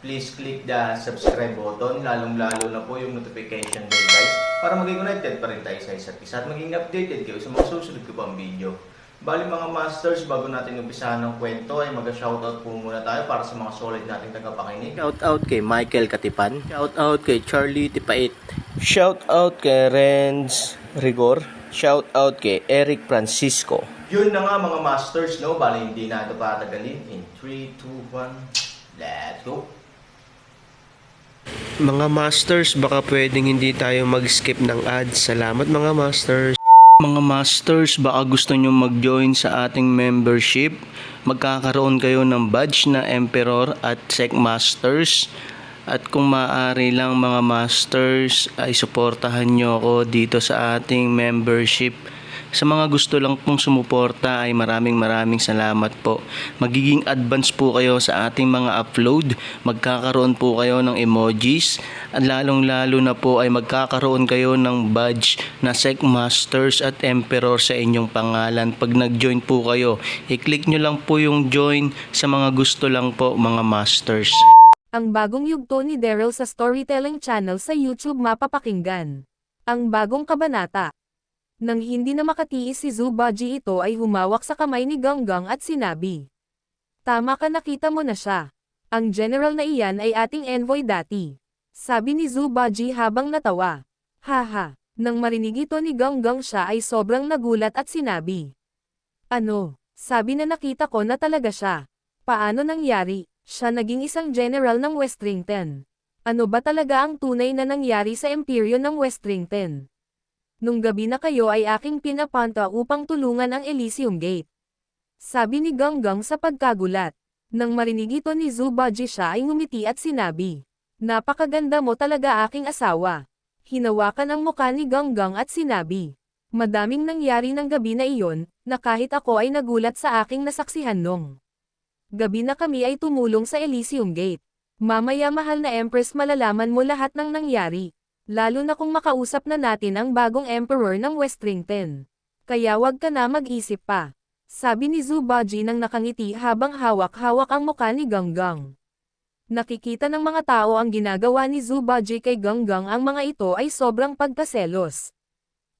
please click the subscribe button, lalong-lalo na po yung notification bell guys, para maging connected pa rin tayo sa isa't isa at maging updated kayo sa mga susunod ko pang video. Bali mga masters, bago natin umpisahan ng kwento ay mag-shoutout po muna tayo para sa mga solid nating tagapakinig. Shout out kay Michael Katipan. Shout out kay Charlie Tipait. Shout out kay Renz Rigor. Shout out kay Eric Francisco. Yun na nga mga masters, no? Bali hindi na ito patagalin. In 3, 2, 1, let's go! Mga masters, baka pwedeng hindi tayo mag-skip ng ads. Salamat mga masters. Mga masters, baka gusto nyo mag-join sa ating membership. Magkakaroon kayo ng badge na Emperor at Sec Masters. At kung maaari lang mga masters, ay suportahan nyo ako dito sa ating membership. Sa mga gusto lang pong sumuporta ay maraming maraming salamat po. Magiging advance po kayo sa ating mga upload. Magkakaroon po kayo ng emojis. At lalong lalo na po ay magkakaroon kayo ng badge na Sec Masters at Emperor sa inyong pangalan. Pag nag-join po kayo, i-click nyo lang po yung join sa mga gusto lang po mga masters. Ang bagong yugto ni Daryl sa Storytelling Channel sa YouTube mapapakinggan. Ang bagong kabanata. Nang hindi na makatiis si Zubaji ito ay humawak sa kamay ni Ganggang at sinabi. Tama ka nakita mo na siya. Ang general na iyan ay ating envoy dati. Sabi ni Zubaji habang natawa. Haha, nang marinig ito ni Ganggang siya ay sobrang nagulat at sinabi. Ano, sabi na nakita ko na talaga siya. Paano nangyari? Siya naging isang general ng Westrington. Ano ba talaga ang tunay na nangyari sa imperyo ng Westrington? Nung gabi na kayo ay aking pinapanta upang tulungan ang Elysium Gate. Sabi ni Ganggang sa pagkagulat. Nang marinig ito ni Zubaji siya ay ngumiti at sinabi. Napakaganda mo talaga aking asawa. Hinawakan ang muka ni Ganggang at sinabi. Madaming nangyari ng gabi na iyon, na kahit ako ay nagulat sa aking nasaksihan nung. Gabi na kami ay tumulong sa Elysium Gate. Mamaya mahal na Empress malalaman mo lahat ng nangyari. Lalo na kung makausap na natin ang bagong Emperor ng Westrington. Kaya wag ka na mag-isip pa. Sabi ni Zubaji nang nakangiti habang hawak-hawak ang muka ni Ganggang. Nakikita ng mga tao ang ginagawa ni Zubaji kay Ganggang ang mga ito ay sobrang pagkaselos.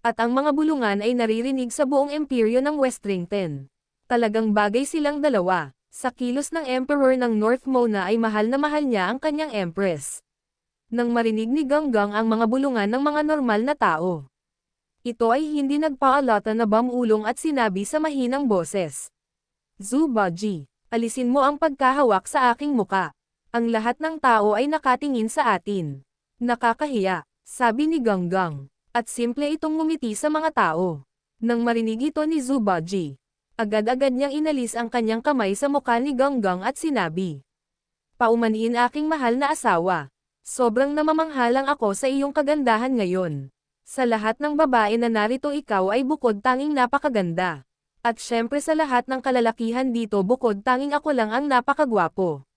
At ang mga bulungan ay naririnig sa buong imperyo ng Westrington. Talagang bagay silang dalawa. Sa kilos ng Emperor ng North Mona ay mahal na mahal niya ang kanyang Empress. Nang marinig ni Ganggang ang mga bulungan ng mga normal na tao. Ito ay hindi nagpaalata na bamulong at sinabi sa mahinang boses. Zubaji, alisin mo ang pagkahawak sa aking muka. Ang lahat ng tao ay nakatingin sa atin. Nakakahiya, sabi ni Ganggang. At simple itong ngumiti sa mga tao. Nang marinig ito ni Zubaji, agad-agad niyang inalis ang kanyang kamay sa mukha ni Ganggang at sinabi. Paumanhin aking mahal na asawa. Sobrang namamanghalang ako sa iyong kagandahan ngayon. Sa lahat ng babae na narito ikaw ay bukod tanging napakaganda. At syempre sa lahat ng kalalakihan dito bukod tanging ako lang ang napakagwapo.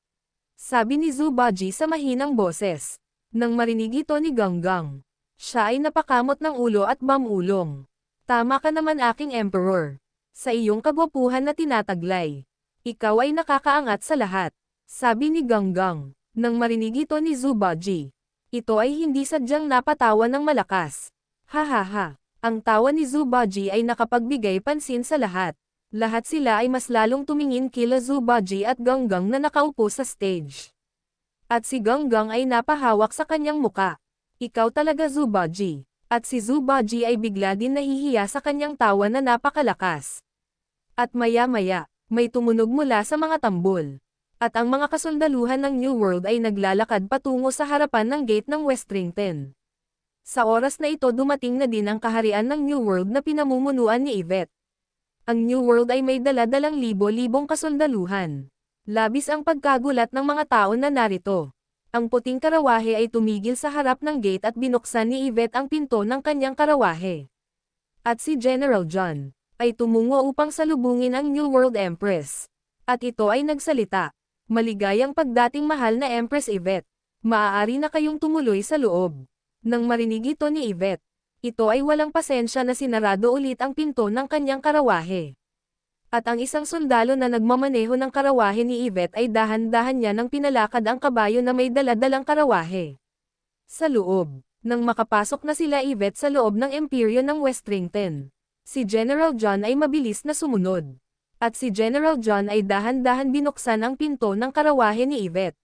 Sabi ni Zubaji sa mahinang boses. Nang marinig ito ni Ganggang. Siya ay napakamot ng ulo at bamulong. Tama ka naman aking emperor. Sa iyong kagwapuhan na tinataglay. Ikaw ay nakakaangat sa lahat. Sabi ni Ganggang. Nang marinig ito ni Zubaji. Ito ay hindi sadyang napatawa ng malakas. Ha ha ha. Ang tawa ni Zubaji ay nakapagbigay pansin sa lahat. Lahat sila ay mas lalong tumingin kila Zubaji at Ganggang na nakaupo sa stage. At si Ganggang ay napahawak sa kanyang muka. Ikaw talaga Zubaji. At si Zubaji ay bigla din nahihiya sa kanyang tawa na napakalakas. At maya-maya, may tumunog mula sa mga tambol. At ang mga kasundaluhan ng New World ay naglalakad patungo sa harapan ng gate ng Westrington. Sa oras na ito dumating na din ang kaharian ng New World na pinamumunuan ni Yvette. Ang New World ay may dala-dalang libo-libong kasundaluhan. Labis ang pagkagulat ng mga tao na narito. Ang puting karawahe ay tumigil sa harap ng gate at binuksan ni Yvette ang pinto ng kanyang karawahe. At si General John ay tumungo upang salubungin ang New World Empress. At ito ay nagsalita. Maligayang pagdating mahal na Empress Yvette. Maaari na kayong tumuloy sa loob. Nang marinig ito ni Yvette, ito ay walang pasensya na sinarado ulit ang pinto ng kanyang karawahe. At ang isang sundalo na nagmamaneho ng karawahe ni Yvette ay dahan-dahan niya nang pinalakad ang kabayo na may daladalang karawahe. Sa loob, nang makapasok na sila Yvette sa loob ng imperyo ng Westrington, si General John ay mabilis na sumunod. At si General John ay dahan-dahan binuksan ang pinto ng karawahe ni Yvette.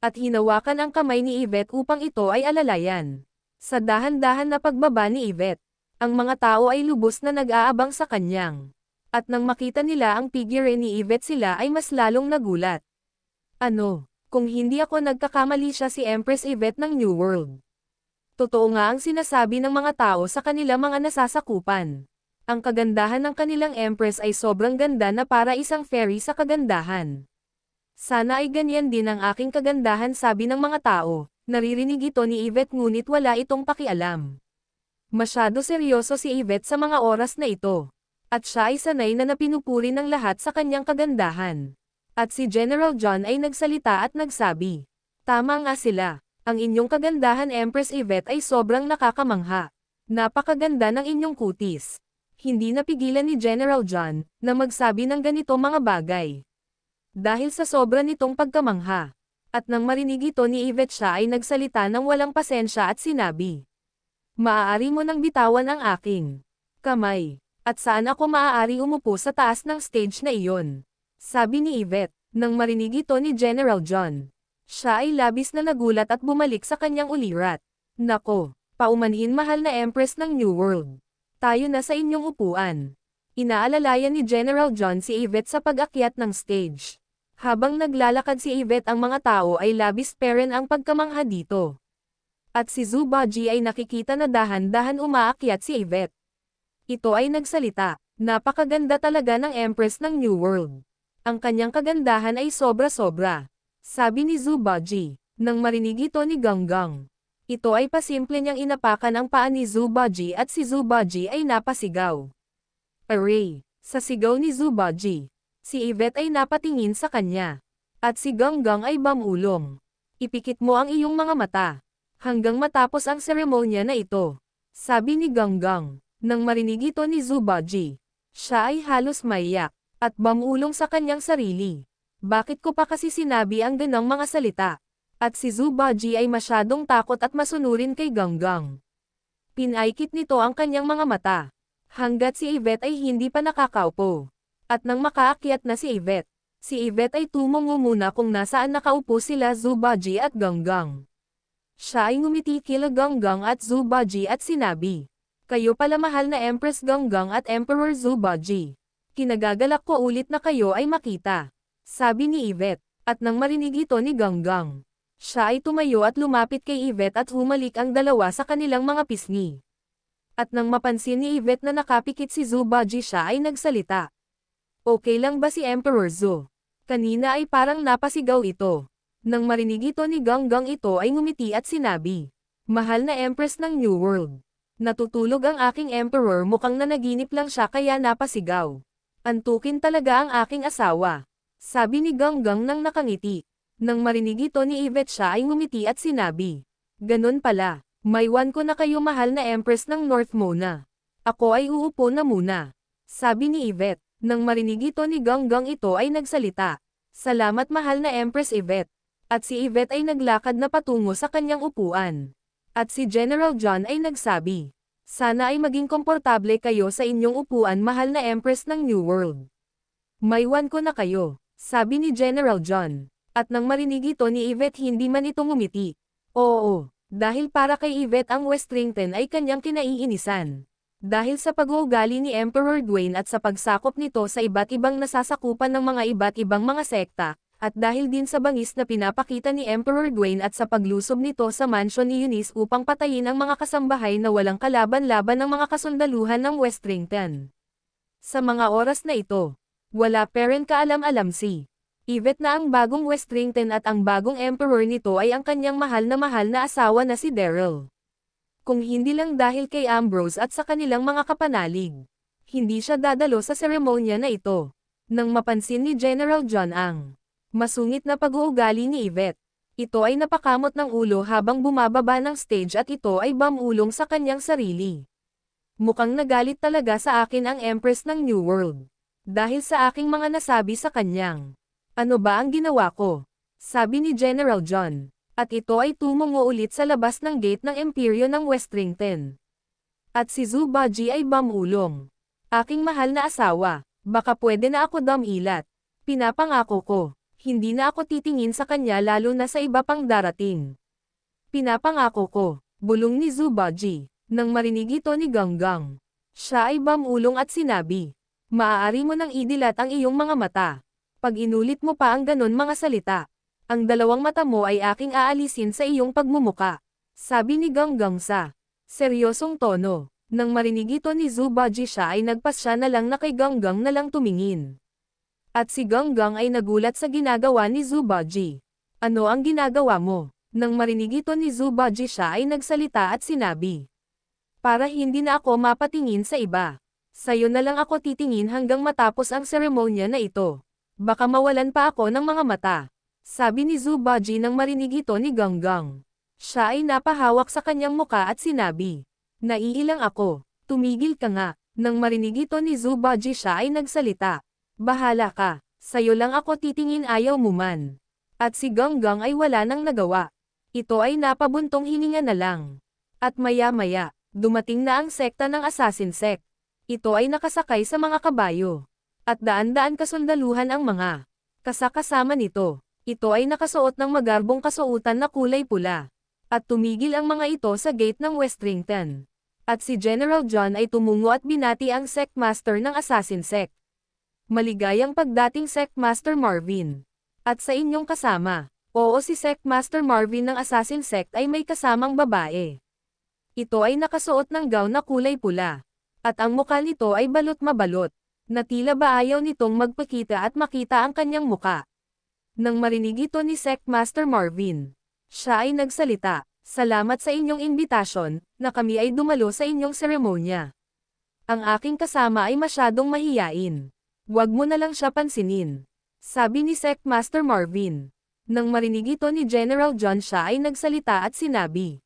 At hinawakan ang kamay ni Yvette upang ito ay alalayan. Sa dahan-dahan na pagbaba ni Yvette, ang mga tao ay lubos na nag-aabang sa kanyang. At nang makita nila ang figure ni Yvette sila ay mas lalong nagulat. Ano, kung hindi ako nagkakamali siya si Empress Yvette ng New World. Totoo nga ang sinasabi ng mga tao sa kanila mga nasasakupan. Ang kagandahan ng kanilang Empress ay sobrang ganda na para isang fairy sa kagandahan. Sana ay ganyan din ang aking kagandahan sabi ng mga tao, naririnig ito ni Yvette ngunit wala itong pakialam. Masyado seryoso si Yvette sa mga oras na ito. At siya ay sanay na napinupuri ng lahat sa kanyang kagandahan. At si General John ay nagsalita at nagsabi, Tama nga sila, ang inyong kagandahan Empress Yvette ay sobrang nakakamangha. Napakaganda ng inyong kutis. Hindi napigilan ni General John na magsabi ng ganito mga bagay. Dahil sa sobra nitong pagkamangha. At nang marinig ito ni Yvette siya ay nagsalita ng walang pasensya at sinabi. Maaari mo nang bitawan ang aking kamay. At saan ako maaari umupo sa taas ng stage na iyon? Sabi ni Yvette, nang marinig ito ni General John. Siya ay labis na nagulat at bumalik sa kanyang ulirat. Nako, paumanhin mahal na Empress ng New World. Tayo na sa inyong upuan. Inaalalayan ni General John si Yvette sa pag-akyat ng stage. Habang naglalakad si Yvette ang mga tao ay labis pa rin ang pagkamangha dito. At si Zubaji ay nakikita na dahan-dahan umaakyat si Yvette. Ito ay nagsalita, napakaganda talaga ng Empress ng New World. Ang kanyang kagandahan ay sobra-sobra. Sabi ni Zubaji, nang marinig ito ni Ganggang. Ito ay pasimple niyang inapakan ang paa ni Zubaji at si Zubaji ay napasigaw. Array, sa sigaw ni Zubaji, si Yvette ay napatingin sa kanya. At si Ganggang ay bamulong. Ipikit mo ang iyong mga mata. Hanggang matapos ang seremonya na ito. Sabi ni Ganggang. Nang marinig ito ni Zubaji, siya ay halos maiyak, at bamulong sa kanyang sarili. Bakit ko pa kasi sinabi ang ganang mga salita? At si Zubaji ay masyadong takot at masunurin kay Ganggang. Pinaikit nito ang kanyang mga mata. Hanggat si Yvette ay hindi pa nakakaupo. At nang makaakyat na si Yvette, si Yvette ay tumungo muna kung nasaan nakaupo sila Zubaji at Ganggang. Siya ay ngumiti kila Ganggang at Zubaji at sinabi, Kayo pala mahal na Empress Ganggang at Emperor Zubaji. Kinagagalak ko ulit na kayo ay makita. Sabi ni Yvette, at nang marinig ito ni Ganggang. Siya ay tumayo at lumapit kay Yvette at humalik ang dalawa sa kanilang mga pisngi. At nang mapansin ni Yvette na nakapikit si Zubaji siya ay nagsalita. Okay lang ba si Emperor Zu? Kanina ay parang napasigaw ito. Nang marinig ito ni Ganggang ito ay ngumiti at sinabi. Mahal na Empress ng New World. Natutulog ang aking Emperor mukhang nanaginip lang siya kaya napasigaw. Antukin talaga ang aking asawa. Sabi ni Ganggang nang nakangiti. Nang marinig ito ni Yvette siya ay ngumiti at sinabi. Ganon pala, may one ko na kayo mahal na Empress ng North Mona. Ako ay uupo na muna. Sabi ni Yvette, nang marinig ito ni Ganggang ito ay nagsalita. Salamat mahal na Empress Yvette. At si Yvette ay naglakad na patungo sa kanyang upuan. At si General John ay nagsabi. Sana ay maging komportable kayo sa inyong upuan mahal na Empress ng New World. May one ko na kayo, sabi ni General John. At nang marinig ito ni Yvette hindi man ito ngumiti. Oo, dahil para kay Yvette ang Westrington ay kanyang kinaiinisan. Dahil sa pag-uugali ni Emperor Dwayne at sa pagsakop nito sa iba't ibang nasasakupan ng mga iba't ibang mga sekta, at dahil din sa bangis na pinapakita ni Emperor Dwayne at sa paglusob nito sa mansion ni Eunice upang patayin ang mga kasambahay na walang kalaban-laban ng mga kasundaluhan ng Westrington. Sa mga oras na ito, wala parent kaalam-alam si Yvette na ang bagong Westrington at ang bagong emperor nito ay ang kanyang mahal na mahal na asawa na si Daryl. Kung hindi lang dahil kay Ambrose at sa kanilang mga kapanalig, hindi siya dadalo sa seremonya na ito. Nang mapansin ni General John ang masungit na pag-uugali ni Yvette, ito ay napakamot ng ulo habang bumababa ng stage at ito ay bamulong sa kanyang sarili. Mukhang nagalit talaga sa akin ang Empress ng New World. Dahil sa aking mga nasabi sa kanyang. Ano ba ang ginawa ko? Sabi ni General John. At ito ay tumungo ulit sa labas ng gate ng Imperyo ng Westrington. At si Zubaji ay bamulong. Aking mahal na asawa, baka pwede na ako damilat. Pinapangako ko, hindi na ako titingin sa kanya lalo na sa iba pang darating. Pinapangako ko, bulong ni Zubaji, nang marinig ito ni Ganggang. Siya ay bamulong at sinabi, maaari mo nang idilat ang iyong mga mata. Pag inulit mo pa ang ganon mga salita, ang dalawang mata mo ay aking aalisin sa iyong pagmumuka. Sabi ni Ganggang sa seryosong tono. Nang marinig ito ni Zubaji siya ay nagpasya na lang na kay Ganggang na lang tumingin. At si Ganggang ay nagulat sa ginagawa ni Zubaji. Ano ang ginagawa mo? Nang marinig ito ni Zubaji siya ay nagsalita at sinabi. Para hindi na ako mapatingin sa iba. Sa'yo na lang ako titingin hanggang matapos ang seremonya na ito. Baka mawalan pa ako ng mga mata. Sabi ni Zubaji nang marinig ito ni Ganggang. Siya ay napahawak sa kanyang muka at sinabi. Naiilang ako. Tumigil ka nga. Nang marinig ito ni Zubaji siya ay nagsalita. Bahala ka. Sa'yo lang ako titingin ayaw mo man. At si Ganggang ay wala nang nagawa. Ito ay napabuntong hininga na lang. At maya-maya, dumating na ang sekta ng Assassin Sect. Ito ay nakasakay sa mga kabayo. At daan-daan kasundaluhan ang mga kasakasama nito. Ito ay nakasuot ng magarbong kasuotan na kulay pula. At tumigil ang mga ito sa gate ng Westrington. At si General John ay tumungo at binati ang Sect Master ng Assassin Sect. Maligayang pagdating Sect Master Marvin. At sa inyong kasama. Oo si Sect Master Marvin ng Assassin Sect ay may kasamang babae. Ito ay nakasuot ng gown na kulay pula. At ang mukha nito ay balot mabalot. Na tila ba ayaw nitong magpakita at makita ang kanyang muka. Nang marinig ito ni Sect Master Marvin, siya ay nagsalita, Salamat sa inyong imbitasyon, na kami ay dumalo sa inyong seremonya. Ang aking kasama ay masyadong mahiyain. Huwag mo na lang siya pansinin. Sabi ni Sect Master Marvin. Nang marinig ito ni General John siya ay nagsalita at sinabi.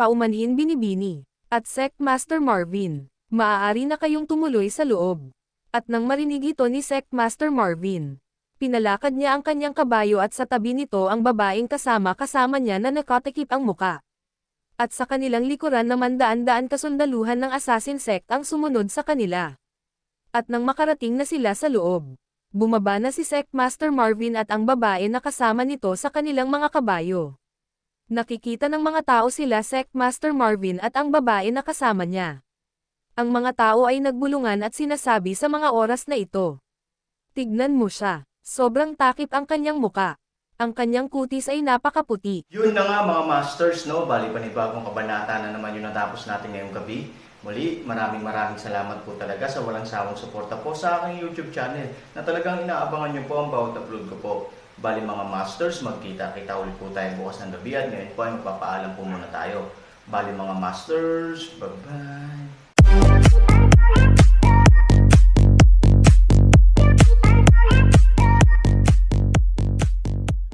Paumanhin binibini. At Sect Master Marvin, maaari na kayong tumuloy sa loob. At nang marinig ito ni Sect Master Marvin, pinalakad niya ang kanyang kabayo at sa tabi nito ang babaeng kasama kasama niya na nakatakip ang muka. At sa kanilang likuran naman daan-daan kasundaluhan ng assassin sect ang sumunod sa kanila. At nang makarating na sila sa loob, bumaba na si Sect Master Marvin at ang babae na kasama nito sa kanilang mga kabayo. Nakikita ng mga tao sila Sect Master Marvin at ang babae na kasama niya. Ang mga tao ay nagbulungan at sinasabi sa mga oras na ito. Tignan mo siya. Sobrang takip ang kanyang muka. Ang kanyang kutis ay napakaputi. Yun na nga mga masters, no? Bali panibagong kabanata na naman yung natapos natin ngayong gabi. Muli, maraming maraming salamat po talaga sa walang sawang suporta po sa aking YouTube channel na talagang inaabangan niyo po ang bawat upload ko po. Bali mga masters, magkita-kita ulit po tayo bukas ng gabi at ngayon po ay magpapaalam po muna tayo. Bali mga masters, bye-bye!